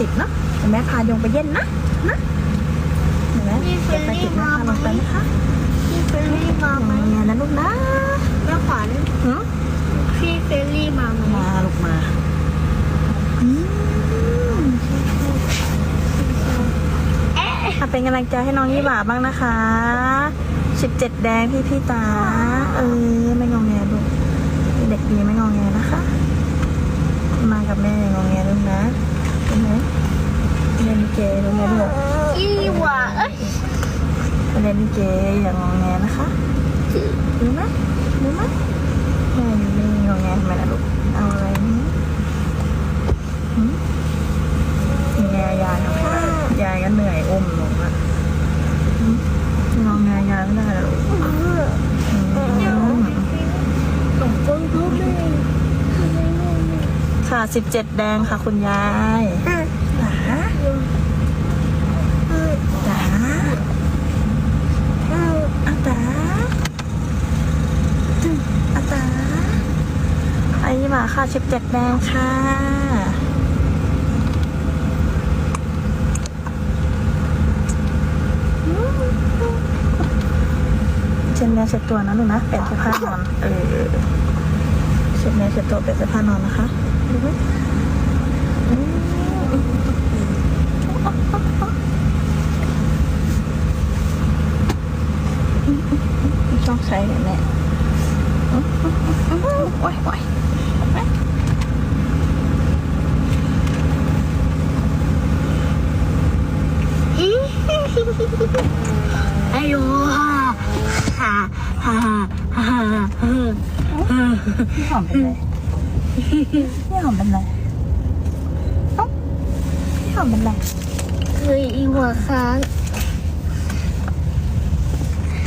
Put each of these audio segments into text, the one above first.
ติดเนาะเดี๋ยวแม่พายงไปเย็นนะนะเห็นไหมเดี๋ยวไปติดแม่พาลงไปนะคะพี่เฟรลี่มาไหมมานะลูกนะแม่ขวัญหือพี่เฟรลี่มาไหมมาลูกมาอืมเอ๊ะอะเป็นกำลังใจให้น้องยี่หว่าบ้างนะคะสิบเจ็ดแดงพี่พี่ตา เออไม่งองแงลูกเด็กดีไม่งองแงนะคะ มากับแม่อย่างงองแงลูกนะเห็นไหมเล่นลิเกลูกนะลูก อีหว่าเอ้ยเล่นลิเกอย่างงองแงนะคะดูไหมดูไหมแม่ไม่งองแงทำไมล่ะลูกเอาอะไรนี่หืมแงยายทำไมล่ะยายก็เหนื่อยอมหนูอะงองแงยายไม่ได้หรอกลูกอืมตกก้นทุบเลยค่ะสิบเจ็ดแดงค่ะคุณยายจ๋า จ๋าอาตาอาตาไอ้หมาค่ะสิบเจ็ดแดงค่ะเช็ดเนื้อเช็ดตัวนะลูนะเปลี่ยนเสื้อผ้านอน เออเช็ดเนื้อเช็ดตัวเปลี่ยนเสื้อผ้านอนนะคะดูไหมอืมช่องใช้เนี่ยแม่อืมอืมอืมอืมโอ้ยโอ้ยอีอายุฮ่าฮ่าฮ่าฮ่าฮ่าพี่หอมเป็นไรพี่หอมเป็นไรเอ้าพี่หอมเป็นไรเคยอีหัวค้าง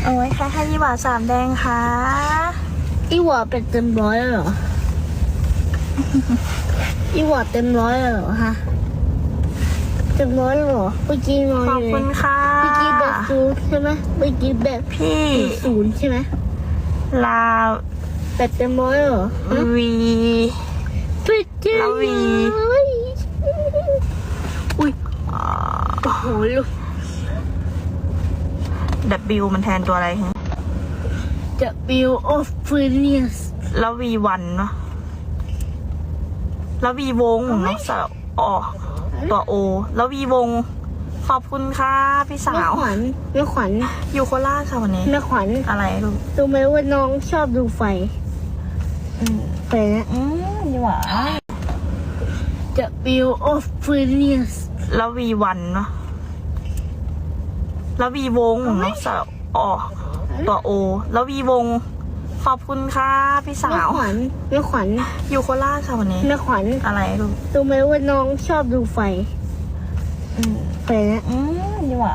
เอาไว้ค่ะให้ยี่หวาสามแดงค่ะอีหัวเป็นเต็มร้อยเลยเหรอ อีหัวเต็มร้อยเลยเหรอฮะ เต็มร้อยเลยเหรอเมื่อกี้น้อยขอบเลคุยณค่ะเมื่อกี้แบบศูนย์ใช่ไหมเมื่อกี้แบบพี่ศูนย์ใช่ไหมลาแบบเต็มร้อยเลยเหรอฮะวีเป็ดเต็มลาวีร้อย อุ้ยอ่าโอ้โหลูก W มันแทนตัวอะไรฮะจะบิวออฟฟิเนียสแล้ว V วันเนาะแล้ว V วงเนาะสระออตัว O แล้ว V วง ขอบคุณค่ะ พี่สาแม่ว ขวัญแม่ขวัญอยู่โคราชค่ะวันนี้ แม่ขวัญอะไรลูกรู้ไหมว่าน้องชอบดูไฟไฟนะ อืมดีหว่าจะบิวออฟฟิเนียสแล้ว V วันเนาะ แล้ว V วงเนาะสระออตัว O แล้ว V วง ขอบคุณค่ะพี่สาแม่ว ขวัญแม่ขวัญอยู่โคราชค่ะวันนี้ แม่ขวัญอะไรลูกรู้ไหมว่าน้องชอบดูไฟไฟนะ อืมดีหว่า